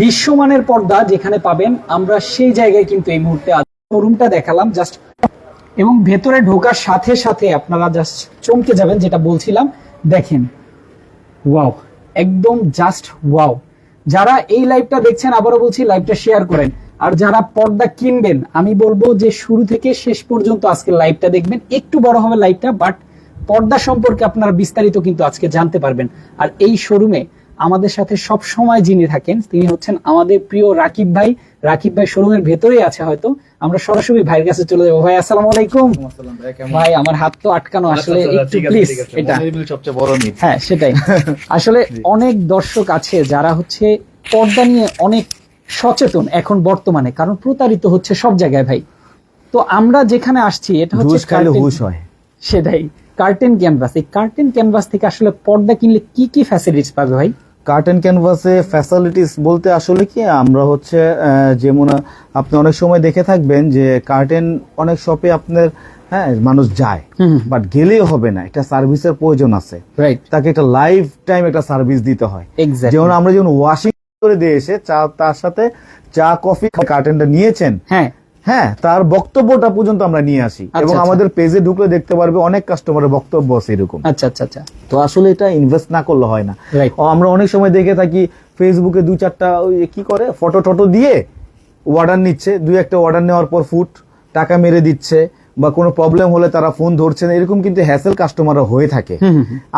বিশ্বমানের পর্দা যেখানে পাবেন, আমরা সেই জায়গায় কিন্তু এই মুহূর্তে শোরুমটা দেখালাম জাস্ট এবং ভেতরে ঢোকার সাথে সাথে আপনারা জাস্ট চমকে যাবেন, যেটা বলছিলাম। দেখেন ওয়াও একদম জাস্ট ওয়াও যারা এই লাইভটা দেখছেন, আবারও বলছি লাইভটা শেয়ার করেন। আর যারা পর্দা কিনবেন, আমি বলব যে শুরু থেকে শেষ পর্যন্ত আজকে লাইভটা দেখবেন। একটু বড় হবে লাইভটা বাট পর্দা সম্পর্কে আপনারা বিস্তারিত কিন্তু আজকে জানতে পারবেন। আর এই শোরুমে আমাদের সাথে সব সময় যিনি থাকেন তিনি হচ্ছেন আমাদের প্রিয় রাকিব ভাই। রাকিব ভাই শোরুমের ভেতরেই আছে হয়তো। আমরা সরাসরি ভাইয়ের কাছে চলে যাব। ভাই আসসালামু আলাইকুম। ভাই আমার হাত তো আটকানো আসলে। একটু প্লিজ এটা। সবচেয়ে বড় হ্যাঁ সেটাই। আসলে অনেক দর্শক আছে যারা হচ্ছে পর্দা নিয়ে অনেক সচেতন এখন বর্তমানে কারণ প্রতারিত হচ্ছে সব জায়গায় ভাই। তো আমরা যেখানে আসছি এটা হচ্ছে হয়। সেটাই কার্টেন ক্যানভাস এই কার্টেন ক্যানভাস থেকে আসলে পর্দা কিনলে কি কি ফ্যাসিলিটিস পাবে ভাই? কার্টেন ক্যানভাসে ফ্যাসিলিটিস বলতে আসলে কি? আমরা হচ্ছে যেমন আপনি অনেক সময় দেখে থাকবেন যে কার্টেন অনেক শপে আপনার হ্যাঁ মানুষ যায়। বাট গেলেই হবে না একটা সার্ভিসের প্রয়োজন আছে। রাইট তাকে একটা লাইফ টাইম একটা সার্ভিস দিতে হয়। যেমন আমরা যেমন ওয়াশিং করে দিয়ে এসে চা তার সাথে চা কফি কার্টেনটা নিয়েছেন হ্যাঁ। হ্যাঁ তার বক্তব্যটা পর্যন্ত আমরা নিয়ে আসি। আচ্ছা, এবং আচ্ছা। আমাদের পেজে ঢুকলে দেখতে পারবে অনেক কাস্টমারের বক্তব্য আছে এরকম। আচ্ছা আচ্ছা আচ্ছা। তো আসলে এটা ইনভেস্ট না করলে হয় না। আমরা অনেক সময় দেখে থাকি ফেসবুকে দু চারটা ওই কি করে ফটো টটো দিয়ে অর্ডার নিচ্ছে দুই একটা অর্ডার নেওয়ার পর ফুট টাকা মেরে দিচ্ছে। বা কোনো প্রবলেম হলে তারা ফোন ধরছে না এরকম কিন্তু হ্যাসেল কাস্টমাররা হয়ে থাকে।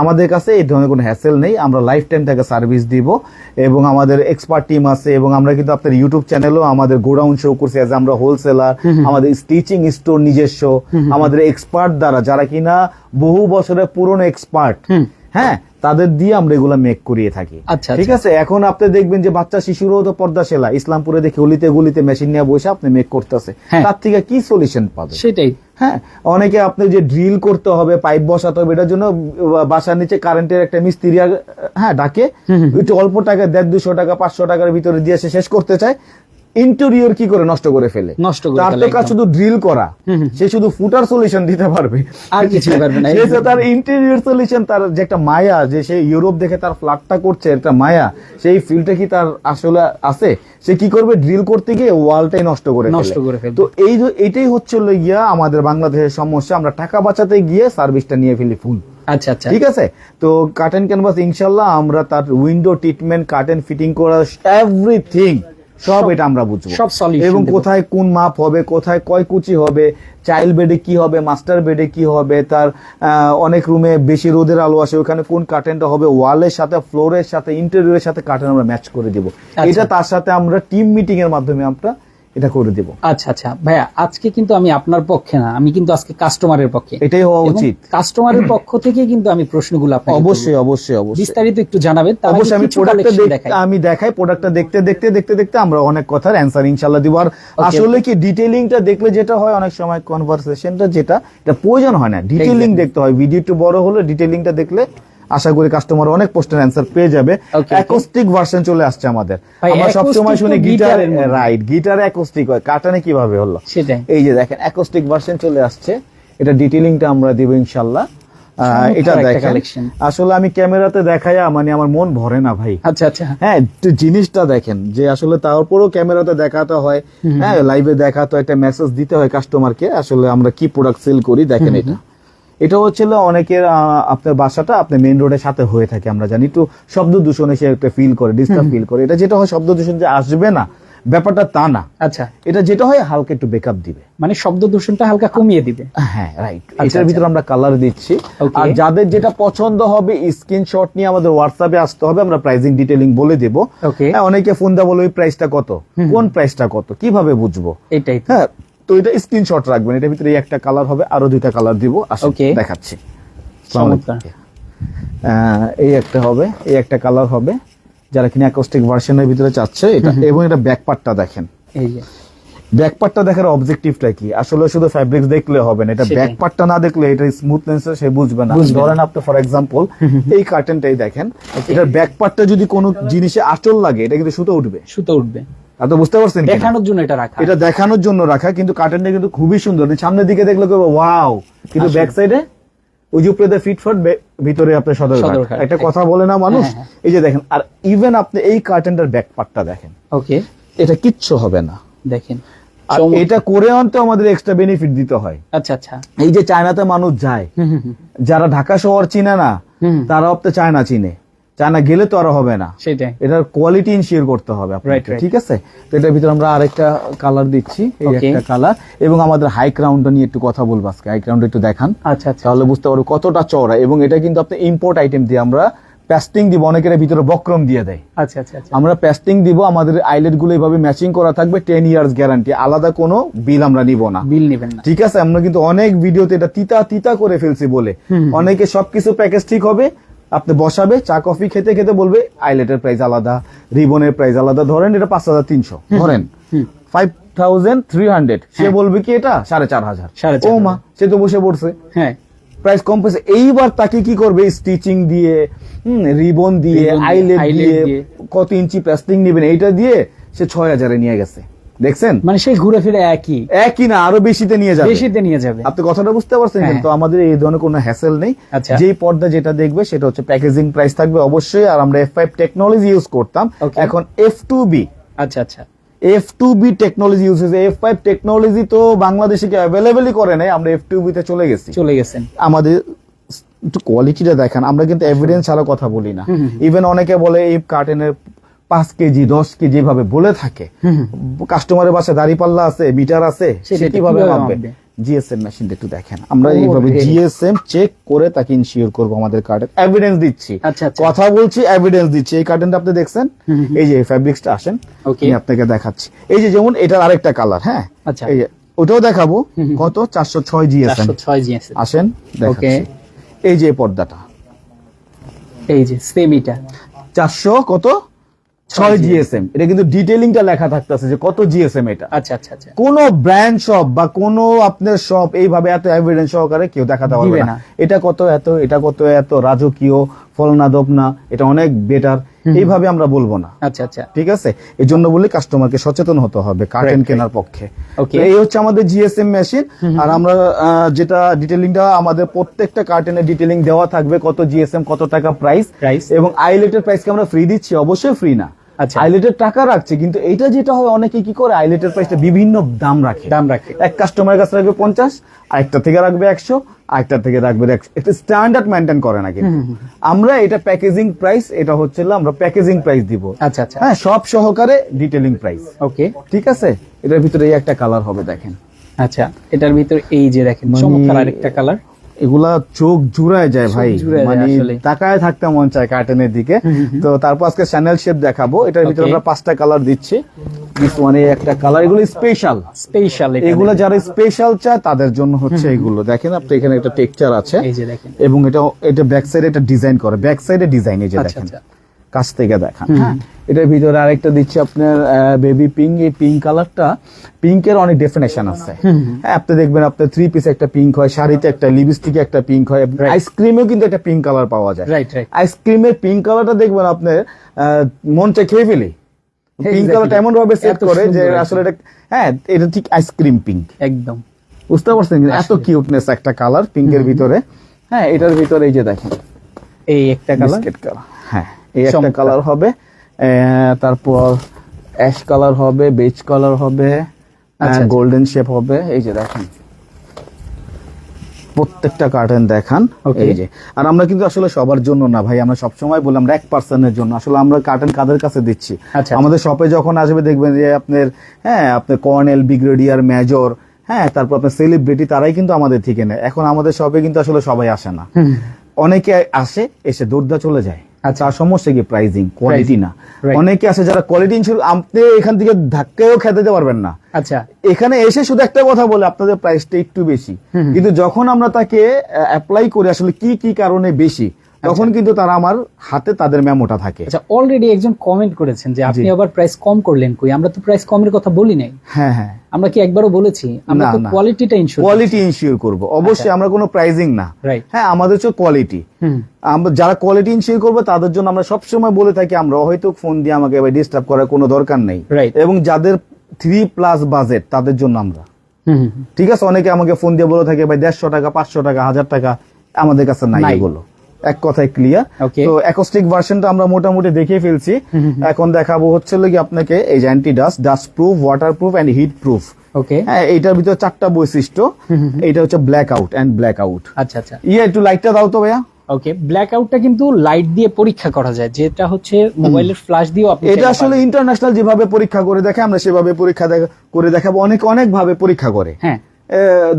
আমাদের কাছে এই ধরনের কোনো হ্যাসেল নেই আমরা লাইফ টাইম তাকে সার্ভিস দিব এবং আমাদের এক্সপার্ট টিম আছে এবং আমরা কিন্তু আপনার ইউটিউব চ্যানেলও আমাদের গোডাউন শো করছি অ্যাজ আমরা হোলসেলার আমাদের স্টিচিং স্টোর নিজস্ব আমাদের এক্সপার্ট দ্বারা যারা কিনা বহু বছরের পুরনো এক্সপার্ট হ্যাঁ তাদের দিয়ে আমরা এগুলা মেক করিয়ে থাকি। আচ্ছা, ঠিক আছে? এখন আপনি দেখবেন যে বাচ্চা শিশুরও তো পর্দা সেলা ইসলামপুরে দেখে গলিতে গলিতে মেশিন নিয়ে বসে আপনি মেক করতেছে। হ্যাঁ। তার থেকে কি সলিউশন পাবে? সেটাই। হ্যাঁ অনেকে আপনি যে ড্রিল করতে হবে পাইপ বসাতে হবে এটার জন্য বাসার নিচে কারেন্টের একটা মিস্ত্রি হ্যাঁ ডাকে। একটু অল্প টাকা দেড় দুশো টাকা পাঁচশো টাকার ভিতরে দিয়ে সে শেষ করতে চায়। ইন্টেরিয়র কি করে নষ্ট করে ফেলে? নষ্ট করে তার তো কাজ শুধু ড্রিল করা। সে শুধু ফুটার সলিউশন দিতে পারবে। আর কিছুই পারবে না, সে তার ইন্টেরিয়র সলিউশন তার যে একটা মায়া যে সে ইউরোপ দেখে তার ফ্ল্যাটটা করছে একটা মায়া সেই ফিলটা কি তার আসলে আছে? সে কি করবে ড্রিল করতে গিয়ে ওয়ালটাই নষ্ট করে ফেলে। নষ্ট করে ফেলে তো এই যে এটাই হচ্ছে গিয়া আমাদের বাংলাদেশের সমস্যা। আমরা টাকা বাঁচাতে গিয়ে সার্ভিসটা নিয়ে ফেলি ফুল আচ্ছা আচ্ছা। ঠিক আছে? তো কার্টেন ক্যানভাস ইনশাল্লাহ আমরা তার উইন্ডো ট্রিটমেন্ট কার্টেন ফিটিং করা এভরিথিং সব এটা আমরা বুঝব। সব সলিউশন এবং কোথায় কোন মাপ হবে কোথায় কয় কুচি হবে চাইল্ড বেডে কি হবে মাস্টার বেডে কি হবে তার অনেক রুমে বেশি রোদের আলো আসে ওখানে কোন কার্টেনটা হবে ওয়ালের সাথে ফ্লোরের সাথে ইন্টেরিয়রের সাথে কার্টেন আমরা ম্যাচ করে দিব। আচ্ছা। এটা তার সাথে আমরা টিম মিটিং এর মাধ্যমে আমরা এটা করে দিব। আচ্ছা আচ্ছা। ভাইয়া আজকে কিন্তু আমি আপনার পক্ষে না আমি কিন্তু আজকে কাস্টমারের পক্ষে। এটাই হওয়া উচিত। কাস্টমারের পক্ষ থেকে কিন্তু আমি প্রশ্নগুলো আপনাকে অবশ্যই অবশ্যই অবশ্যই। বিস্তারিত একটু জানাবেন অবশ্যই আমি প্রোডাক্টটা দেখাই। আমি দেখাই প্রোডাক্টটা দেখতে দেখতে দেখতে দেখতে আমরা অনেক কথার অ্যান্সার ইনশাল্লাহ দিব। আর আসলে কি ডিটেইলিংটা দেখলে যেটা হয় অনেক সময় কনভারসেশনটা যেটা এটা প্রয়োজন হয় না। ডিটেইলিং দেখতে হয়। ভিডিও একটু বড় হলে ডিটেইলিংটা দেখলে আশা করি কাস্টমার অনেক প্রশ্নের অ্যান্সার পেয়ে যাবে. অ্যাকোস্টিক ভার্সন চলে আসছে আমাদের। আমরা সব সময় শুনি গিটার রাইট গিটারে অ্যাকোস্টিক হয়। কাটানে কীভাবে হলো? এই যে দেখেন অ্যাকোস্টিক ভার্সন চলে আসছে। এটা ডিটেইলিংটা আমরা দিব ইনশাল্লাহ। এটা দেখেন। আসলে আমি ক্যামেরাতে দেখাইয়া মানে আমার মন ভরে না ভাই। আচ্ছা আচ্ছা। হ্যাঁ একটু জিনিসটা দেখেন যে আসলে তারপরেও ক্যামেরাতে দেখাতে হয়। হ্যাঁ লাইভে দেখাতে হয়, একটা মেসেজ দিতে হয় কাস্টমারকে আসলে আমরা কি প্রোডাক্ট সেল করি দেখেন এটা। এটা হচ্ছিল অনেকের আপনার বাসাটা আপনার মেইন রোডের সাথে হয়ে থাকে আমরা জানি। একটু শব্দ দূষণ এসে একটা ফিল করে ডিস্টার্ব ফিল করে। এটা যেটা হয় শব্দ দূষণ যে আসবে না ব্যাপারটা তা না। আচ্ছা। এটা যেটা হয় হালকা একটু বেকআপ দিবে। মানে শব্দ দূষণটা হালকা কমিয়ে দিবে। হ্যাঁ রাইট আচ্ছা, এটার ভিতরে আমরা কালার দিচ্ছি। আর যাদের যেটা পছন্দ হবে স্ক্রিনশট নিয়ে আমাদের হোয়াটসঅ্যাপে আসতে হবে আমরা প্রাইসিং ডিটেইলিং বলে দেব। হ্যাঁ অনেকে ফোন দা বলে ওই প্রাইসটা কত? কোন প্রাইসটা কত? কীভাবে বুঝব? এটাই হ্যাঁ তো এটা স্ক্রিনশট রাখবেন এটার ভিতরে এই একটা কালার হবে আরও দুইটা কালার দিব আসুন দেখাচ্ছি। চমৎকার। এই একটা হবে এই একটা কালার হবে যারা কিনা অ্যাকোস্টিক ভার্সনের ভিতরে চাচ্ছে এটা এবং এটা ব্যাক পার্টটা দেখেন। এই যে। ব্যাক পার্টটা দেখার অবজেক্টিভটা কি? আসলে শুধু ফ্যাব্রিক্স দেখলে হবে না এটা সেটাই। ব্যাক পার্টটা না দেখলে এটা স্মুথনেস সে বুঝবে না। ধরেন আপনি ফর এক্সাম্পল এই কার্টেনটাই দেখেন এটার ব্যাক পার্টটা যদি কোনো জিনিসে আঁচল লাগে এটা কিন্তু সুতো উঠবে। সুতো উঠবে। আপনি বুঝতে পারছেন? দেখানোর জন্য এটা রাখা। এটা দেখানোর জন্য রাখা কিন্তু কার্টেনটা কিন্তু খুবই সুন্দর। সামনের দিকে দেখলে ওয়াও কিন্তু ব্যাক সাইডে ওই যে উপরে ফিট ফট ভিতরে আপনার সদর একটা কথা বলে না মানুষ? হ্যাঁ, হ্যাঁ। এই যে দেখেন আর ইভেন আপনি এই কার্টেনটার ব্যাক পার্টটা দেখেন। ওকে এটা কিচ্ছু হবে না। দেখেন আর এটা করে আনতে আমাদের এক্সট্রা বেনিফিট দিতে হয়। আচ্ছা আচ্ছা। এই যে চায়নাতে মানুষ যায়। যারা ঢাকা শহর চিনে না তারা তো চায়না চিনে। চায়না গেলে তো আর হবে না। সেটাই। এটার কোয়ালিটি ইনশিওর করতে হবে. ঠিক আছে? তো এটার ভিতরে আমরা আরেকটা কালার দিচ্ছি এই একটা কালার এবং আমাদের হাই ক্রাউনটা নিয়ে একটু কথা বলব আজকে হাই ক্রাউন্ড একটু দেখান। আচ্ছা আচ্ছা। তাহলে বুঝতে পারব কতটা চওড়া। এবং এটা কিন্তু আপনি ইম্পোর্ট আইটেম দিয়ে আমরা প্যাস্টিং দিব অনেকের ভিতরে বক্রম দিয়ে দেয়। আচ্ছা আচ্ছা আচ্ছা। আমরা প্যাস্টিং দিব আমাদের আইলেটগুলো এইভাবে ম্যাচিং করা থাকবে টেন ইয়ার্স গ্যারান্টি আলাদা কোনো বিল আমরা নিব না। বিল নেবেন না। ঠিক আছে? আমরা কিন্তু অনেক ভিডিওতে এটা তিতা তিতা করে ফেলছি বলে। অনেকে সবকিছু প্যাকেজ ঠিক হবে আপনি বসাবে চা কফি খেতে খেতে বলবে আইলেটের প্রাইস আলাদা রিবনের প্রাইস আলাদা ধরেন এটা পাঁচ হাজার তিনশো। ধরেন ফাইভ থাউজেন্ড থ্রি হান্ড্রেড সে বলবে কি এটা? সাড়ে চার হাজার। ও মা সে তো বসে পড়ছে। হ্যাঁ। প্রাইস কম পেয়েছে। এইবার তাকে কি করবে? স্টিচিং দিয়ে রিবন দিয়ে আইলেট দিয়ে দিয়ে। কত ইঞ্চি প্লাস্টিক নেবেন? এইটা দিয়ে সে ছয় হাজারে নিয়ে গেছে। দেখছেন? মানে সেই ঘুরে ফিরে একই। একই না আরও বেশিতে নিয়ে যাবে। বেশিতে নিয়ে যাবে। আপনি কথাটা বুঝতে পারছেন হ্যাঁ। তো আমাদের এই ধরনের কোনো হ্যাসেল নেই। আচ্ছা। যেই পর্দা যেটা দেখবে সেটা হচ্ছে প্যাকেজিং প্রাইস থাকবে অবশ্যই আর আমরা এফ ফাইভ টেকনোলজি ইউজ করতাম। এখন এফ টু বি আচ্ছা আচ্ছা। F two B technology use হয়েছে। এফ ফাইভ টেকনোলজি তো বাংলাদেশে কি অ্যাভেলেবেলই করে নাই আমরা এফ টু বিতে চলে গেছি। চলে গেছেন। আমাদের একটু কোয়ালিটিটা দেখান আমরা কিন্তু এভিডেন্স ছাড়া কথা বলি না। ইভেন অনেকে বলে এই কার্টেনের পাঁচ কেজি দশ কেজি ভাবে বলে থাকে। কাস্টমারের বাসায় দাড়ি পাল্লা আছে মিটার আছে সে কীভাবে মাপবে? জিএসএম মেশিনটা একটু দেখেন। আমরা এইভাবে জিএসএম চেক করে তাকে ইনশিওর করব আমাদের কার্ডের এভিডেন্স দিচ্ছি। আচ্ছা, আচ্ছা। কথা বলছি এভিডেন্স দিচ্ছি। এই কার্টেনটা আপনি দেখছেন। এই যে ফ্যাব্রিক্সটা আসেন আমি আপনাকে দেখাচ্ছি। এই যে যেমন এটার আরেকটা কালার হ্যাঁ? আচ্ছা। এই ওটাও দেখাবো। কত? চারশো ছয় জিএসএম। আসেন এই যে পর্দাটা। এই যে সেমিটা চারশো কত? ছয় জিএসএম এটা কিন্তু ডিটেলিংটা লেখা থাকতেছে যে কত জিএসএম এটা। আচ্ছা আচ্ছা আচ্ছা। কোনো ব্র্যান্ড শপ বা কোন আপনার শপ এইভাবে এত এভিডেন্স সহকারে কেউ দেখাতে পারবে না। এটা কত এত এটা কত এত রাজকীয় ফলনা দপনা এটা অনেক বেটার এইভাবে আমরা বলব না। আচ্ছা আচ্ছা। ঠিক আছে? এই জন্য বলি কাস্টমারকে সচেতন হতে হবে কার্টেন কেনার পক্ষে। এই হচ্ছে আমাদের জিএসএম মেশিন আর আমরা যেটা ডিটেলিংটা আমাদের প্রত্যেকটা কার্টেনের ডিটেলিং দেওয়া থাকবে কত জিএসএম কত টাকা প্রাইস। এবং আইলেটের প্রাইসকে আমরা ফ্রি দিচ্ছি অবশ্যই ফ্রি না। আচ্ছা। আইলেটের টাকা রাখছে কিন্তু এটা যেটা হয় অনেকে কি করে আইলেটের প্রাইসটা বিভিন্ন দাম রাখে। দাম রাখে। এক কাস্টমারের কাছে রাখবে পঞ্চাশ আরেকটা থেকে রাখবে একশো আরেকটা থেকে রাখবে। একটা স্ট্যান্ডার্ড মেনটেন করে না কিন্তু। আমরা এটা প্যাকেজিং প্রাইস এটা হচ্ছে আমরা প্যাকেজিং প্রাইস দিব। আচ্ছা আচ্ছা। হ্যাঁ সব সহকারে ডিটেলিং প্রাইস ওকে ঠিক আছে? এটার ভিতরে এই একটা কালার হবে দেখেন। আচ্ছা এটার ভিতরে এই যে দেখেন মানে- চমৎকার আরেকটা কালার এগুলা চোখ জুড়ায় যায় ভাই। মানে তাকায় থাকতে মন চায় কার্টেনের দিকে। তো তারপর আজকে চ্যানেল শেপ দেখাবো। এটার ভিতরে আমরা পাঁচটা কালার দিচ্ছি। দিস একটা কালার এগুলো স্পেশাল স্পেশাল এগুলো যারা স্পেশাল চায় তাদের জন্য হচ্ছে এগুলো। দেখেন আপনি এখানে একটা টেক্সচার আছে। এবং এটা এটা ব্যাক সাইডে এটা ডিজাইন করে। ব্যাক সাইডে ডিজাইন এই যে দেখেন। কাছ থেকে দেখান। হ্যাঁ? এটার ভিতরে আরেকটা দিচ্ছি আপনার বেবি পিঙ্ক এই পিঙ্ক কালারটা পিঙ্কের অনেক ডেফিনেশন আছে। হ্যাঁ আপনি দেখবেন আপনার থ্রি পিস একটা পিঙ্ক হয় শাড়িতে একটা লিপস্টিকে একটা পিঙ্ক হয়. আইসক্রিমেও কিন্তু একটা পিঙ্ক কালার পাওয়া যায়। আইসক্রিমের পিঙ্ক কালারটা দেখবেন আপনার মনটা খেয়ে ফেলি। পিঙ্ক. কালারটা এমন ভাবে সেট করে যে আসলে এটা হ্যাঁ এটা ঠিক আইসক্রিম পিঙ্ক একদম। বুঝতে পারছেন? এত কিউটনেস একটা কালার পিঙ্কের ভিতরে। হ্যাঁ এটার ভিতরে এই যে দেখেন। এই একটা কালার কালার হ্যাঁ এই একটা কালার হবে। তারপর অ্যাশ কালার হবে বেজ কালার হবে আচ্ছা, আচ্ছা। গোল্ডেন শেপ হবে। এই যে দেখেন। প্রত্যেকটা কার্টেন দেখান। এই যে। আর আমরা কিন্তু আসলে সবার জন্য না ভাই আমরা সবসময় বললাম এক পার্সনের জন্য। আসলে আমরা কার্টেন কাদের কাছে দিচ্ছি? আচ্ছা। আমাদের শপে যখন আসবে দেখবেন যে আপনার হ্যাঁ আপনার কর্নেল ব্রিগেডিয়ার মেজর হ্যাঁ তারপর আপনার সেলিব্রিটি তারাই কিন্তু আমাদের থেকে নেয়। এখন আমাদের শপে কিন্তু আসলে সবাই আসে না। অনেকে আসে এসে দৌড়দা চলে যায়। আচ্ছা। আর সমস্যা কি প্রাইজিং কোয়ালিটি না। অনেকে আছে যারা কোয়ালিটি ইনশিওর আপনি এখান থেকে ধাক্কাও খেতে দিতে পারবেন না। আচ্ছা। এখানে এসে শুধু একটা কথা বলে আপনাদের প্রাইসটা একটু বেশি। কিন্তু যখন আমরা তাকে অ্যাপ্লাই করি আসলে কি কি কারণে বেশি? তখন কিন্তু তারা আমার হাতে তাদের মেমোটা থাকে। আচ্ছা অলরেডি একজন কমেন্ট করেছেন যে আপনি আবার প্রাইস কম করলেন কই? আমরা তো প্রাইস কমের কথা বলি নাই। হ্যাঁ হ্যাঁ। আমরা কি একবারও বলেছি? আমরা তো কোয়ালিটিটা ইনশিওর কোয়ালিটি ইনশিওর করব। অবশ্যই আমরা কোনো প্রাইজিং না। হ্যাঁ আমাদের হচ্ছে কোয়ালিটি আমরা যারা কোয়ালিটি ইনশিওর করবে তাদের জন্য আমরা সবসময় বলে থাকি আমরা হয়তো ফোন দিয়ে আমাকে ডিস্টার্ব করার কোনো দরকার নেই. এবং যাদের থ্রি প্লাস বাজেট তাদের জন্য আমরা। ঠিক আছে? অনেকে আমাকে ফোন দিয়ে বলে থাকে ভাই দেড়শো টাকা পাঁচশো টাকা হাজার টাকা আমাদের কাছে নাই নাই। এগুলো। এক কথায় ক্লিয়ার তো অ্যাকোস্টিক ভার্সনটা আমরা মোটামুটি দেখিয়ে ফেলছি। এখন দেখাবো হচ্ছে কি আপনাকে এই যে anti dust dust proof water proof and heat proof okay এইটার ভিতরে চারটা বৈশিষ্ট্য। এইটা হচ্ছে black out and black out আচ্ছা আচ্ছা। ইয়ে একটু লাইটটা দাও তো ভাইয়া। ওকে ব্ল্যাক আউটটা কিন্তু লাইট দিয়ে পরীক্ষা করা যায় যেটা হচ্ছে মোবাইলের ফ্ল্যাশ দিয়েও আপনি এটা আসলে ইন্টারন্যাশনাল যেভাবে পরীক্ষা করে দেখে আমরা সেভাবে পরীক্ষা করে দেখাবো অনেক অনেক ভাবে পরীক্ষা করে। হ্যাঁ।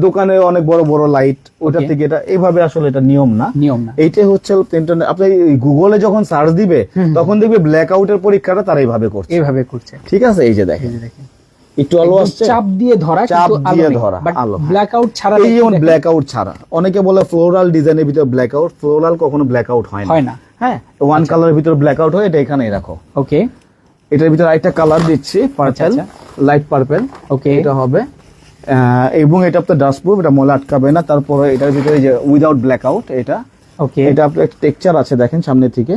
দোকানে অনেক বড় বড় লাইট ওটা থেকে এটা এইভাবে আসলে এটা নিয়ম না। নিয়ম না। এইটাই হচ্ছে ইন্টারনেট আপনি গুগলে যখন সার্চ দিবে তখন দেখবে ব্ল্যাক আউটের পরীক্ষাটা তারা এইভাবে করছে। এইভাবে করছে। ঠিক আছে? এই যে দেখেন। একটু আলো আসছে? চাপ দিয়ে ধরা চাপ দিয়ে ধরা, আলো। ব্ল্যাক আউট ছাড়া এই যেমন ব্ল্যাক আউট ছাড়া অনেকে বলে ফ্লোরাল ডিজাইনের ভিতরে ব্ল্যাক আউট ফ্লোরাল কখনো ব্ল্যাক আউট হয় না। হয় না। হ্যাঁ? ওয়ান কালারের ভিতরে ব্ল্যাক আউট হয় এটা এখানেই রাখো। ওকে এটার ভিতরে আরেকটা কালার দিচ্ছি পার্পেল আচ্ছা। লাইট পার্পেল ওকে এটা হবে এবং এটা আপনার ডাস্ট প্রুফ এটা ময়লা আটকাবে না। তারপরে এটার ভিতরে যে উইদাউট ব্ল্যাক আউট এটা। ওকে এটা আপনার টেক্সচার আছে দেখেন সামনে থেকে।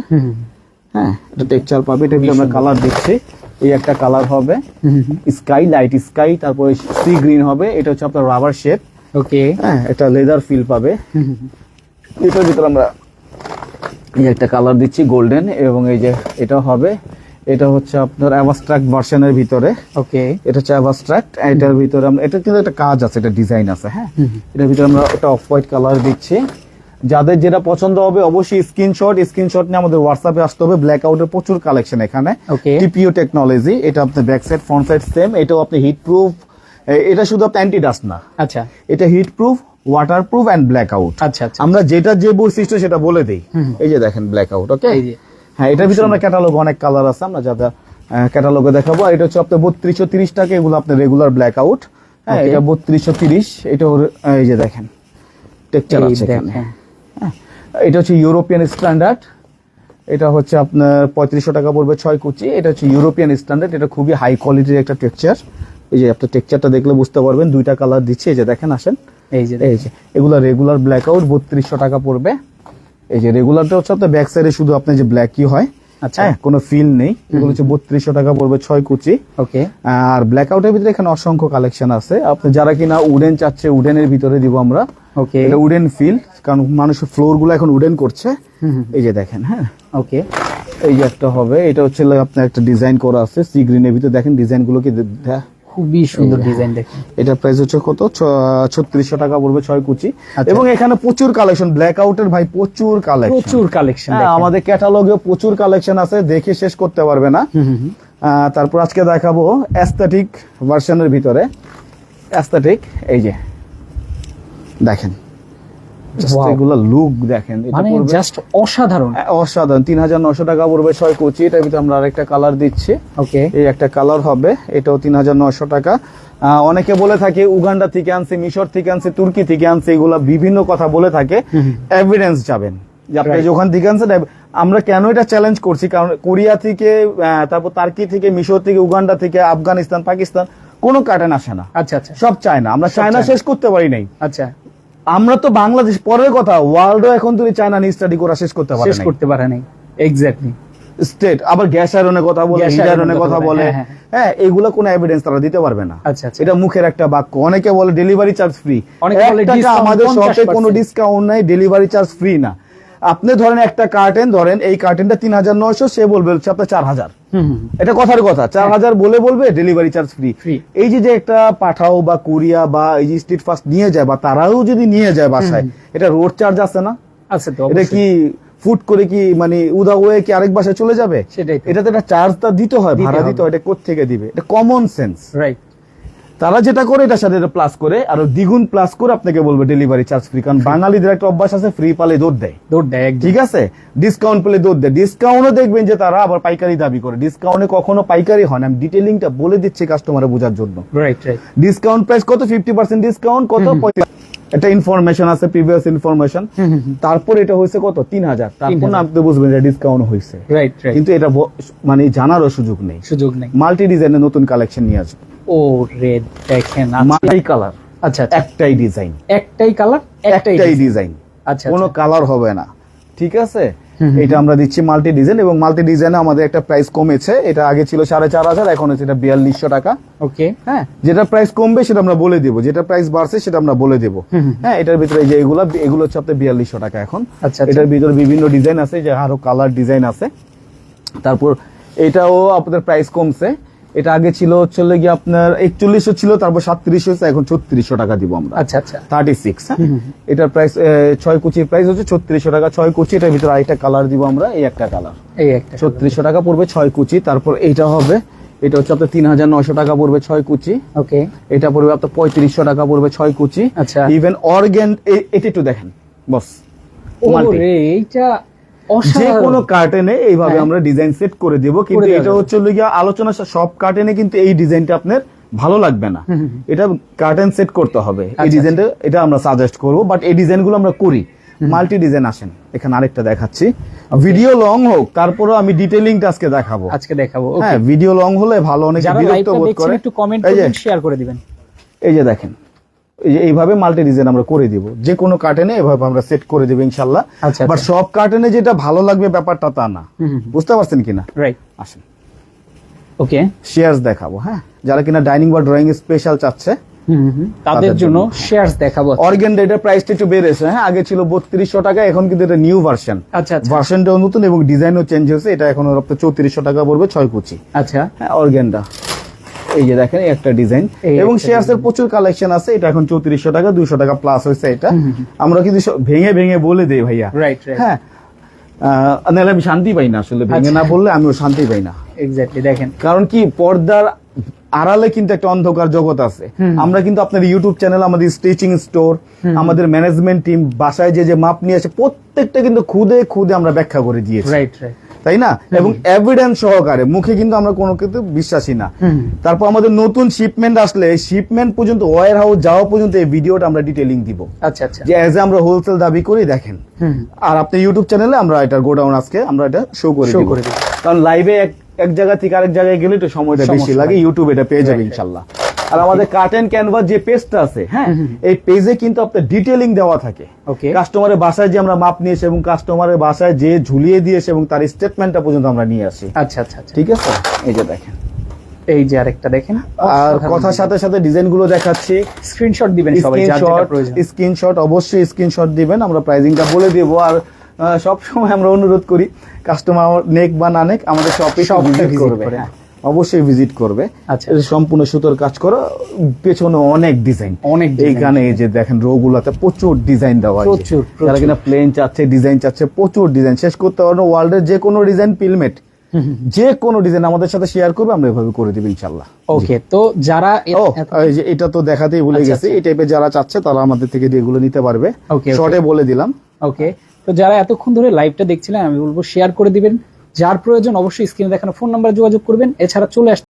হ্যাঁ এটা টেক্সচার পাবে এটা ভিতরে আমরা কালার দিচ্ছি এই একটা কালার হবে। স্কাই লাইট স্কাই তারপরে সি গ্রিন হবে। এটা হচ্ছে আপনার রাবার শেপ ওকে হ্যাঁ এটা লেদার ফিল পাবে। এটার ভিতরে আমরা এই একটা কালার দিচ্ছি গোল্ডেন এবং এই যে এটা হবে এটা হচ্ছে আপনার অ্যাবাস্ট্রাক্ট ভার্সনের ভিতরে। ওকে এটা হচ্ছে অ্যাবাস্ট্রাক্ট এটার ভিতরে আমরা এটা কিন্তু একটা কাজ আছে এটা ডিজাইন আছে হ্যাঁ? এটার ভিতরে আমরা একটা অফ হোয়াইট কালার দিচ্ছি। যাদের যেটা পছন্দ হবে অবশ্যই স্ক্রিনশট স্ক্রিনশট নিয়ে আমাদের হোয়াটসঅ্যাপে আসতে হবে। ব্ল্যাক আউটের প্রচুর কালেকশন এখানে. টিপিও টেকনোলজি এটা আপনার back side front side same এটাও আপনি হিট প্রুফ এটা শুধু আপনি অ্যান্টি ডাস্ট না। আচ্ছা। এটা heat proof water proof and black out আচ্ছা আচ্ছা। আমরা যেটা যে বৈশিষ্ট্য সেটা বলে দিই। এই যে দেখেন ব্ল্যাক আউট ওকে এই যে। হ্যাঁ এটার ভিতরে আমরা ক্যাটালগ অনেক কালার আছে আমরা যাতে ক্যাটালগে দেখাবো। আর এটা হচ্ছে আপনার বত্রিশশো তিরিশ টাকা এগুলো আপনার রেগুলার ব্ল্যাক আউট হ্যাঁ এটা বত্রিশশো তিরিশ এটা ওর- এই যে দেখেন টেক্সচার আছে এখানে। হ্যাঁ, এটা হচ্ছে ইউরোপিয়ান স্ট্যান্ডার্ড এটা হচ্ছে আপনার পঁয়ত্রিশশো টাকা পড়বে ছয় কুচি এটা হচ্ছে ইউরোপিয়ান স্ট্যান্ডার্ড এটা খুবই হাই কোয়ালিটির একটা টেক্সচার এই যে আপনার টেক্সচারটা দেখলে বুঝতে পারবেন দুইটা কালার দিচ্ছে এই যে দেখেন আসেন। এই যে এই যে এগুলা রেগুলার ব্ল্যাক আউট বত্রিশশো টাকা পড়বে। এই যে রেগুলারটা হচ্ছে আপনার ব্যাক সাইডে শুধু আপনার যে ব্ল্যাকই হয় আচ্ছা। হ্যাঁ কোনো ফিল নেই। এগুলো হচ্ছে বত্রিশশো টাকা পড়বে ছয় কুচি। ওকে। আর ব্ল্যাক আউটের ভিতরে এখানে অসংখ্য কালেকশন আছে। আপনি যারা কিনা উডেন চাচ্ছে উডেনের ভিতরে দিব আমরা। ওকে। এটা উডেন ফিল কারণ মানুষের ফ্লোরগুলো এখন উডেন করছে। এই যে দেখেন হ্যাঁ। ওকে। এই যে একটা হবে এটা হচ্ছে আপনার একটা ডিজাইন করা আছে সি গ্রিনের ভিতরে। দেখেন ডিজাইনগুলো কি খুবই সুন্দর ডিজাইন দেখেন। এটা প্রাইস হচ্ছে কত? ছত্রিশশো টাকা পড়বে ছয় কুচি। আচ্ছা। এবং এখানে প্রচুর কালেকশন ব্ল্যাক আউটের ভাই প্রচুর কালেকশন প্রচুর কালেকশন আমাদের ক্যাটালগে প্রচুর কালেকশন আছে দেখে শেষ করতে পারবে না। তারপর আজকে দেখাবো অ্যাস্থেটিক ভার্সনের ভিতরে। অ্যাস্থেটিক এই যে দেখেন. এগুলো লুক দেখেন এটা মানে পড়বে- জাস্ট অসাধারণ। অসাধারণ। তিন হাজার নশো টাকা পড়বে ছয় কুচি এটার ভিতরে আমরা আরেকটা কালার দিচ্ছি। ওকে এই একটা কালার হবে এটাও তিন হাজার নশো টাকা। অনেকে বলে থাকে উগান্ডা থেকে আনছে মিশর থেকে আনছে তুর্কি থেকে আনছে এগুলা বিভিন্ন কথা বলে থাকে। এভিডেন্স যাবেন। আপনি যখন থেকে আনছেন আমরা কেন এটা চ্যালেঞ্জ করছি? কারণ কোরিয়া থেকে তারপর তার্কি থেকে মিশর থেকে উগান্ডা থেকে আফগানিস্তান পাকিস্তান কোনো কার্টেন আসে না। আচ্ছা আচ্ছা। সব চায়না। আমরা চায়না। শেষ করতে পারি নাই। আচ্ছা। আমরা তো বাংলাদেশ পরের কথা ওয়ার্ল্ডও এখন তুমি চায়না নিয়ে স্টাডি করা শেষ করতে পারে শেষ করতে পারে নাই। এক্স্যাক্টলি স্টেট আবার গ্যাস আয়রনের কথা বলে হিট আয়রনের কথা বলে বলে, হ্যাঁ, হ্যাঁ। এগুলো কোনো এভিডেন্স তারা দিতে পারবে না। আচ্ছা আচ্ছা। এটা মুখের একটা বাক্য। অনেকে বলে ডেলিভারি চার্জ ফ্রি অনেকে বলে আমাদের শপে কোনো ডিসকাউন্ট নাই ডেলিভারি চার্জ ফ্রি না। আপনি ধরেন একটা কার্টেন ধরেন এই কার্টেনটা তিন হাজার নয়শো সে বলবে হচ্ছে আপনার চার হাজার। এটা কথার কথা চার হাজার বলে বলবে ডেলিভারি চার্জ ফ্রি এই যে যে একটা পাঠাও বা কোরিয়া বা এই যে স্ট্রিট ফাস্ট নিয়ে যায় বা তারাও যদি নিয়ে যায় বাসায় এটা রোড চার্জ আছে না? আছে তো এটা কি ফুট করে কি মানে উদা হয়ে কি আরেক বাসায় চলে যাবে? সেটাই। এটাতে একটা চার্জটা দিতে হয় ভাড়া দিতে হয় এটা কোথেকে দিবে? এটা কমন সেন্স রাইট তারা যেটা করে এটার সাথে এটা প্লাস করে আর দ্বিগুণ প্লাস করে আপনাকে বলবে ডেলিভারি চার্জ ফ্রি কারণ বাঙালিদের একটা অভ্যাস আছে ফ্রি পালে দৌড় দেয়। দৌড় দেয় ঠিক আছে? ডিসকাউন্ট পেলে দৌড় দেয়। ডিসকাউন্টও দেখবেন যে তারা আবার পাইকারি দাবি করে। ডিসকাউন্টে কখনো পাইকারি হয় না। আমি ডিটেলিংটা বলে দিচ্ছি কাস্টমারে বোঝার জন্য। রাইট রাইট ডিসকাউন্ট প্রাইস কত? ফিফটি পার্সেন্ট ডিসকাউন্ট কত? একটা ইনফরমেশন আছে প্রিভিয়াস ইনফরমেশন তারপর এটা হয়েছে কত? তিন হাজার। তারপর আপনি বুঝবেন যে ডিসকাউন্ট হয়েছে। রাইট রাইট কিন্তু এটা মানে জানারও সুযোগ নেই। সুযোগ নেই। মাল্টি ডিজাইনের নতুন কালেকশন নিয়ে আসবে। ও রেড দেখেন আচ্ছা মাল্টি কালার আচ্ছা আচ্ছা। একটাই ডিজাইন একটাই কালার একটাই ডিজাইন আচ্ছা কোনো আচ্ছা। কালার হবে না। ঠিক আছে? এটা আমরা দিচ্ছি মাল্টি ডিজাইন এবং মাল্টি ডিজাইনে আমাদের একটা প্রাইস কমেছে। এটা আগে ছিল সাড়ে চার হাজার এখন হচ্ছে এটা বিয়াল্লিশশো টাকা। ওকে হ্যাঁ? যেটা প্রাইস কমবে সেটা আমরা বলে দেবো। যেটা প্রাইস বাড়ছে সেটা আমরা বলে দেবো। হ্যাঁ এটার ভিতরে যে এগুলো এগুলো হচ্ছে আপনার বিয়াল্লিশশো টাকা এখন। আচ্ছা, আচ্ছা। এটার ভিতরে বিভিন্ন ডিজাইন আছে যে আরও কালার ডিজাইন আছে। তারপর এটাও আপনাদের প্রাইস কমছে। এটা আগে ছিল হচ্ছে গিয়ে আপনার একচল্লিশশো ছিল তারপর সাতত্রিশশো এখন ছত্রিশশো টাকা দিব আমরা। আচ্ছা আচ্ছা। থার্টি সিক্স এটার প্রাইস ছয় কুচির প্রাইস হচ্ছে ছত্রিশশো টাকা ছয় কুচি এটার ভিতরে আরেকটা কালার দিব আমরা এই একটা কালার এই একটা ছত্রিশশো টাকা পড়বে ছয় কুচি তারপর এইটা হবে এটা হচ্ছে আপনার তিন হাজার নয়শো টাকা পড়বে ছয় কুচি। ওকে। এটা পড়বে আপনার পঁয়ত্রিশশো টাকা পড়বে ছয় কুচি। আচ্ছা। ইভেন অর্গেন এটা একটু দেখেন বস। এইটা যে কোনো কার্টেনে এইভাবে হ্যাঁ। আমরা ডিজাইন সেট করে দেব কিন্তু এটা হচ্ছে গিয়ে আলোচনা সব কার্টেনে কিন্তু এই ডিজাইনটা আপনার ভালো লাগবে না। এটা কার্টেন সেট করতে হবে। এই আচ্ছা, ডিজাইনটা এটা আমরা সাজেস্ট করব বাট এই ডিজাইনগুলো আমরা করি। মাল্টি ডিজাইন আসেন। এখানে আরেকটা দেখাচ্ছি। ভিডিও লং হোক তারপরেও আমি ডিটেইলিংটা আজকে দেখাবো। আজকে দেখাবো হ্যাঁ ভিডিও লং হলে ভালো অনেক বিরক্ত বোধ করে। একটু কমেন্ট শেয়ার করে দিবেন। এই যে দেখেন। এইভাবে মাল্টি ডিজাইন আমরা করে দিব। যে কোনো কার্টেনে এভাবে আমরা সেট করে দিব ইনশাল্লাহ। আচ্ছা, বাট আচ্ছা। সব কার্টেনে যেটা ভালো লাগবে ব্যাপারটা তা না। বুঝতে পারছেন কিনা? রাইট আসেন। ওকে শেয়ার্স দেখাবো হ্যাঁ? যারা কিনা ডাইনিং বা ড্রয়িং স্পেশাল চাচ্ছে তাদের জন্য। শেয়ারস দেখাবো। অর্গেন এটার প্রাইসটা একটু বেড়েছে হ্যাঁ? আগে ছিল বত্রিশশো টাকা এখন কিন্তু এটা নিউ ভার্সন আচ্ছা আচ্ছা। ভার্সনটাও নতুন এবং ডিজাইনও চেঞ্জ হয়েছে। এটা এখন আপনার চৌত্রিশশো টাকা পড়বে ছয় কুচি। আচ্ছা। হ্যাঁ অর্গেনটা এই যে দেখেন একটা ডিজাইন। এবং একটা শেয়ার্স প্রচুর কালেকশন আছে এটা এখন চৌত্রিশশো টাকা দুইশো টাকা প্লাস হয়েছে এটা। আমরা কিন্তু ভেঙে ভেঙে বলে দেই ভাইয়া। রাইট রাইট হ্যাঁ। নাহলে আমি শান্তি পাই না আসলে। ভেঙে আচ্ছা। না বললে আমিও শান্তি পাই না। এক্স্যাক্টলি দেখেন। কারণ কি পর্দার আড়ালে কিন্তু একটা অন্ধকার জগৎ আছে। আমরা কিন্তু আপনার ইউটিউব চ্যানেল আমাদের স্টিচিং স্টোর আমাদের ম্যানেজমেন্ট টিম বাসায় যে যে মাপ নিয়ে আসে প্রত্যেকটা কিন্তু খুদে খুদে আমরা ব্যাখ্যা করে দিয়েছি। রাইট রাইট তাই না? এবং এভিডেন্স সহকারে মুখে কিন্তু আমরা কোনো কিন্তু বিশ্বাসী না। তারপর আমাদের নতুন শিপমেন্ট আসলে শিপমেন্ট পর্যন্ত ওয়ার হাউস যাওয়া পর্যন্ত এই ভিডিওটা আমরা ডিটেলিং দিব। আচ্ছা আচ্ছা। যে এজ আমরা হোলসেল দাবি করি দেখেন। আর আপনি ইউটিউব চ্যানেলে আমরা এটা গোডাউন আজকে আমরা এটা শো করে দিব। করে দিব। কারণ লাইভে এক এক জায়গা থেকে আরেক জায়গায় গেলে একটু সময়টা বেশি লাগে ইউটিউব এটা পেয়ে যাবে Right, right. ইনশাল্লাহ। আর আমাদের কাট এন্ড ক্যানভাস যে পেজটা আছে হ্যাঁ এই পেজে কিন্তু আপনার ডিটেলিং দেওয়া থাকে। ওকে কাস্টমারের বাসায় যে আমরা মাপ নিয়ে এসে এবং কাস্টমারের বাসায় যে ঝুলিয়ে দিয়েছে এবং তার স্টেটমেন্টটা পর্যন্ত আমরা নিয়ে আসি। আচ্ছা আচ্ছা আচ্ছা। ঠিক আছে? এই যে দেখেন। এই যে আরেকটা দেখেন। আর কথার সাথে সাথে ডিজাইনগুলো দেখাচ্ছি। স্ক্রিনশট দিবেন সবাই স্ক্রিনশট প্রয়োজন। স্ক্রিনশট অবশ্যই স্ক্রিনশট দিবেন। আমরা প্রাইজিংটা বলে দেবো। আর সব সময় আমরা অনুরোধ করি কাস্টমার নেক বা না নেক আমাদের শপে সব ভিজিট করবে অবশ্যই ভিজিট করবে। আচ্ছা। সম্পূর্ণ সুতোর কাজ করো পেছনে অনেক ডিজাইন অনেক। এইখানে এই যে দেখেন রো গুলাতে প্রচুর ডিজাইন দেওয়া আছে প্রচুর। যারা কিনা প্লেন চাচ্ছে ডিজাইন চাচ্ছে প্রচুর ডিজাইন শেষ করতে পারব ওয়ার্ল্ডের যে কোনো ডিজাইন পিলমেট যে কোনো ডিজাইন আমাদের সাথে শেয়ার করবে আমরা এভাবে করে দিব ইনশাল্লাহ ওকে তো যারা এটা তো দেখাতেই ভুলে আচ্ছা, গেছি। এই টাইপের যারা চাচ্ছে তারা আমাদের থেকে এগুলো নিতে পারবে. শর্টে বলে দিলাম। ওকে তো যারা এতক্ষণ ধরে লাইভটা দেখছিলেন আমি বলব শেয়ার করে দিবেন। যার প্রয়োজন অবশ্যই স্ক্রিনে দেখানো ফোন নাম্বারে যোগাযোগ করবেন। এছাড়া চলে আসতে